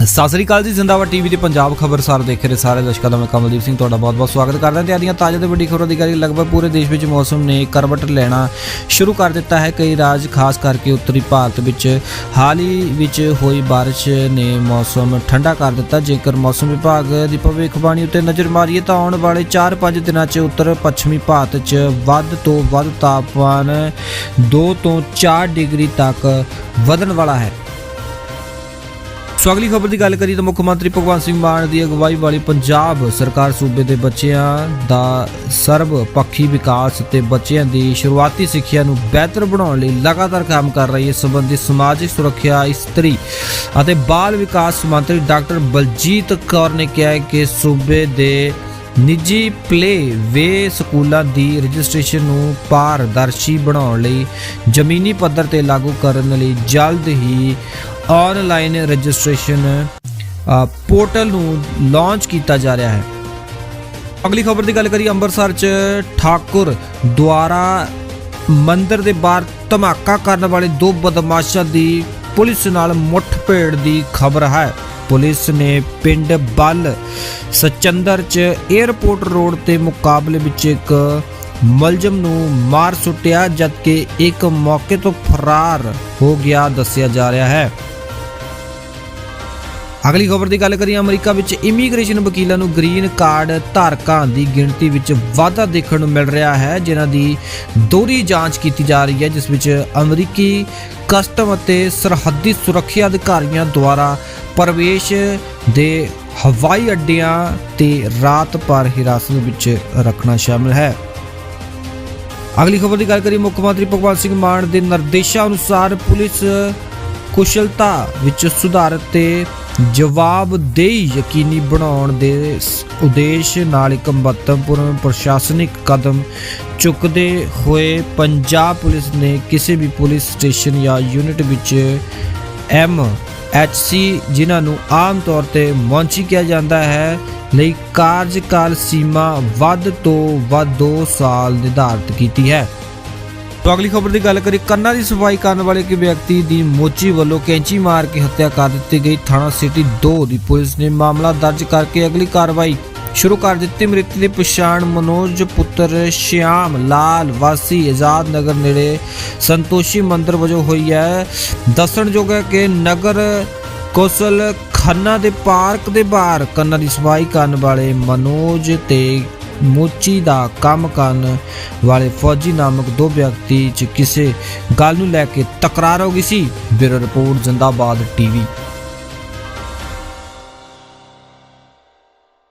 ਸਤਿ ਸ੍ਰੀ ਅਕਾਲ ਜੀ ਜ਼ਿੰਦਾਬਾਦ ਟੀਵੀ ਤੇ ਪੰਜਾਬ ਖਬਰਸਾਰ ਦੇਖ ਰਹੇ ਸਾਰੇ ਦਰਸ਼ਕਾਂ ਦਾ ਮੈਂ ਕਮਲਦੀਪ ਸਿੰਘ ਤੁਹਾਡਾ ਬਹੁਤ-ਬਹੁਤ ਸਵਾਗਤ ਕਰਦਾ ਹਾਂ ਤੇ ਆਦੀਆਂ ਤਾਜ਼ਾ ਤੇ ਵੱਡੀ ਖਬਰਾਂ ਦੀ ਗੱਲ ਲਗਭਗ ਪੂਰੇ ਦੇਸ਼ ਵਿੱਚ ਮੌਸਮ ਨੇ ਕਰਵਟ ਲੈਣਾ ਸ਼ੁਰੂ ਕਰ ਦਿੱਤਾ ਹੈ ਕਈ ਰਾਜ ਖਾਸ ਕਰਕੇ ਉੱਤਰੀ ਭਾਰਤ ਵਿੱਚ ਹਾਲ ਹੀ ਵਿੱਚ ਹੋਈ بارش ਨੇ ਮੌਸਮ ਠੰਡਾ ਕਰ ਦਿੱਤਾ ਜੇਕਰ ਮੌਸਮ ਵਿਭਾਗ ਦੀ ਭਵਿੱਖਬਾਣੀ ਉੱਤੇ ਨਜ਼ਰ ਮਾਰੀਏ ਤਾਂ ਆਉਣ ਵਾਲੇ 4-5 ਦਿਨਾਂ 'ਚ ਉੱਤਰ ਪੱਛਮੀ ਭਾਰਤ 'ਚ ਵੱਧ ਤੋਂ ਵੱਧ ਤਾਪਮਾਨ 2 ਤੋਂ 4 ਡਿਗਰੀ ਤੱਕ ਵਧਣ ਵਾਲਾ ਹੈ ਸੋ ਅਗਲੀ ਖਬਰ ਦੀ ਗੱਲ ਕਰੀਏ ਤਾਂ ਮੁੱਖ ਮੰਤਰੀ ਭਗਵੰਤ ਸਿੰਘ ਮਾਨ ਦੀ ਅਗਵਾਈ ਵਾਲੀ ਪੰਜਾਬ ਸਰਕਾਰ ਸੂਬੇ ਦੇ ਬੱਚਿਆਂ ਦਾ ਸਰਬ ਪੱਖੀ ਵਿਕਾਸ ਤੇ ਬੱਚਿਆਂ ਦੀ ਸ਼ੁਰੂਆਤੀ ਸਿੱਖਿਆ ਨੂੰ ਬਿਹਤਰ ਬਣਾਉਣ ਲਈ ਲਗਾਤਾਰ ਕੰਮ ਕਰ ਰਹੀ ਹੈ ਇਸ ਸੰਬੰਧੀ ਸਮਾਜਿਕ ਸੁਰੱਖਿਆ ਇਸਤਰੀ ਅਤੇ ਬਾਲ ਵਿਕਾਸ ਮੰਤਰੀ ਡਾਕਟਰ ਬਲਜੀਤ ਕੌਰ ਨੇ ਕਿਹਾ ਕਿ ਸੂਬੇ ਦੇ ਨਿੱਜੀ ਪਲੇ ਵੇ ਸਕੂਲਾਂ ਦੀ ਰਜਿਸਟ੍ਰੇਸ਼ਨ ਨੂੰ ਪਾਰਦਰਸ਼ੀ ਬਣਾਉਣ ਲਈ ਜ਼ਮੀਨੀ ਪੱਧਰ ਤੇ ਲਾਗੂ ਕਰਨ ਲਈ ਜਲਦ ਹੀ ਆਨਲਾਈਨ ਰਜਿਸਟ੍ਰੇਸ਼ਨ ਪੋਰਟਲ ਨੂੰ ਲਾਂਚ ਕੀਤਾ ਜਾ ਰਿਹਾ ਹੈ। ਅਗਲੀ ਖਬਰ ਦੀ ਗੱਲ ਕਰੀ ਅੰਮ੍ਰਿਤਸਰ ਚ ਠਾਕੁਰ ਦੁਆਰਾ ਮੰਦਿਰ ਦੇ ਬਾਹਰ ਧਮਾਕਾ ਕਰਨ ਵਾਲੇ ਦੋ ਬਦਮਾਸ਼ਾਂ ਦੀ ਪੁਲਿਸ ਨਾਲ ਮੁੱਠਭੇੜ ਦੀ ਖਬਰ ਹੈ। ਪੁਲਿਸ ਨੇ ਪਿੰਡ ਬੱਲ ਸਚੰਦਰ ਚ 에ਅਰਪੋਰਟ ਰੋਡ ਤੇ ਮੁਕਾਬਲੇ ਵਿੱਚ ਇੱਕ ਮਲਜਮ ਨੂੰ ਮਾਰ ਸੁੱਟਿਆ, ਜਦਕਿ ਇੱਕ ਮੌਕੇ ਤੋਂ ਫਰਾਰ ਹੋ ਗਿਆ, ਦੱਸਿਆ ਜਾ ਰਿਹਾ ਹੈ। ਅਗਲੀ ਖਬਰ ਦੀ ਗੱਲ ਕਰੀਏ, ਅਮਰੀਕਾ ਵਿੱਚ ਇਮੀਗ੍ਰੇਸ਼ਨ ਵਕੀਲਾਂ ਨੂੰ ਗ੍ਰੀਨ ਕਾਰਡ ਧਾਰਕਾਂ ਦੀ ਗਿਣਤੀ ਵਿੱਚ ਵਾਧਾ ਦੇਖਣ ਨੂੰ ਮਿਲ ਰਿਹਾ ਹੈ, ਜਿਨ੍ਹਾਂ ਦੀ ਦੋਹਰੀ ਜਾਂਚ ਕੀਤੀ ਜਾ ਰਹੀ ਹੈ, ਜਿਸ ਵਿੱਚ ਅਮਰੀਕੀ ਕਸਟਮ ਅਤੇ ਸਰਹੱਦੀ ਸੁਰੱਖਿਆ ਅਧਿਕਾਰੀਆਂ ਦੁਆਰਾ ਪ੍ਰਵੇਸ਼ ਦੇ ਹਵਾਈ ਅੱਡਿਆਂ ਤੇ ਰਾਤ ਭਰ ਹਿਰਾਸਤ ਵਿੱਚ ਰੱਖਣਾ ਸ਼ਾਮਲ ਹੈ। ਅਗਲੀ ਖਬਰ ਦੀ ਗੱਲ ਕਰੀਏ, ਮੁੱਖ ਮੰਤਰੀ ਭਗਵੰਤ ਸਿੰਘ ਮਾਨ ਦੇ ਨਿਰਦੇਸ਼ਾਂ ਅਨੁਸਾਰ ਪੁਲਿਸ ਕੁਸ਼ਲਤਾ ਵਿੱਚ ਸੁਧਾਰ ਤੇ ਜਵਾਬਦੇਹੀ ਯਕੀਨੀ ਬਣਾਉਣ ਦੇ ਉਦੇਸ਼ ਨਾਲ ਇੱਕ ਮਹੱਤਵਪੂਰਨ ਪ੍ਰਸ਼ਾਸਨਿਕ ਕਦਮ ਚੁੱਕਦੇ ਹੋਏ ਪੰਜਾਬ ਪੁਲਿਸ ਨੇ ਕਿਸੇ ਵੀ ਪੁਲਿਸ ਸਟੇਸ਼ਨ ਜਾਂ ਯੂਨਿਟ ਵਿੱਚ ਐਮ ਐਚ ਸੀ ਜਿਨ੍ਹਾਂ ਨੂੰ ਆਮ ਤੌਰ ਤੇ ਮੌਂਚੀ ਕਿਹਾ ਜਾਂਦਾ ਹੈ, ਲਈ ਕਾਰਜਕਾਲ ਸੀਮਾ ਵੱਧ ਤੋਂ ਵੱਧ 2 ਸਾਲ ਨਿਰਧਾਰਤ ਕੀਤੀ ਹੈ। ਤੋਂ ਅਗਲੀ ਖਬਰ ਦੀ ਗੱਲ ਕਰੀ ਕੰਨਾਂ ਦੀ ਸਫ਼ਾਈ ਕਰਨ ਵਾਲੇ ਇੱਕ ਵਿਅਕਤੀ ਦੀ ਮੋਚੀ ਵੱਲੋਂ ਕੈਂਚੀ ਮਾਰ ਕੇ ਹੱਤਿਆ ਕਰ ਦਿੱਤੀ ਗਈ। ਥਾਣਾ ਸਿਟੀ 2 ਦੀ ਪੁਲਿਸ ਨੇ ਮਾਮਲਾ ਦਰਜ ਕਰਕੇ ਅਗਲੀ ਕਾਰਵਾਈ ਸ਼ੁਰੂ ਕਰ ਦਿੱਤੀ। ਮ੍ਰਿਤਕ ਦੀ ਪਛਾਣ ਮਨੋਜ ਪੁੱਤਰ ਸ਼ਿਆਮ ਲਾਲ ਵਾਸੀ ਆਜ਼ਾਦ ਨਗਰ ਨੇੜੇ ਸੰਤੋਸ਼ੀ ਮੰਦਿਰ ਵਜੋਂ ਹੋਈ ਹੈ। ਦੱਸਣਯੋਗ ਹੈ ਕਿ ਨਗਰ ਕੌਸਲ ਖੰਨਾ ਦੇ ਪਾਰਕ ਦੇ ਬਾਹਰ ਕੰਨਾਂ ਦੀ ਸਫ਼ਾਈ ਕਰਨ ਵਾਲੇ ਮਨੋਜ ਤੇ ਮੋਚੀ ਦਾ ਕੰਮ ਕਰਨ ਵਾਲੇ ਫੌਜੀ ਨਾਮਕ ਦੋ ਵਿਅਕਤੀ ਚ ਕਿਸੇ ਗੱਲ ਨੂੰ ਲੈ ਕੇ ਤਕਰਾਰ ਹੋ ਗਈ ਸੀ। Bureau report, Zindabad TV.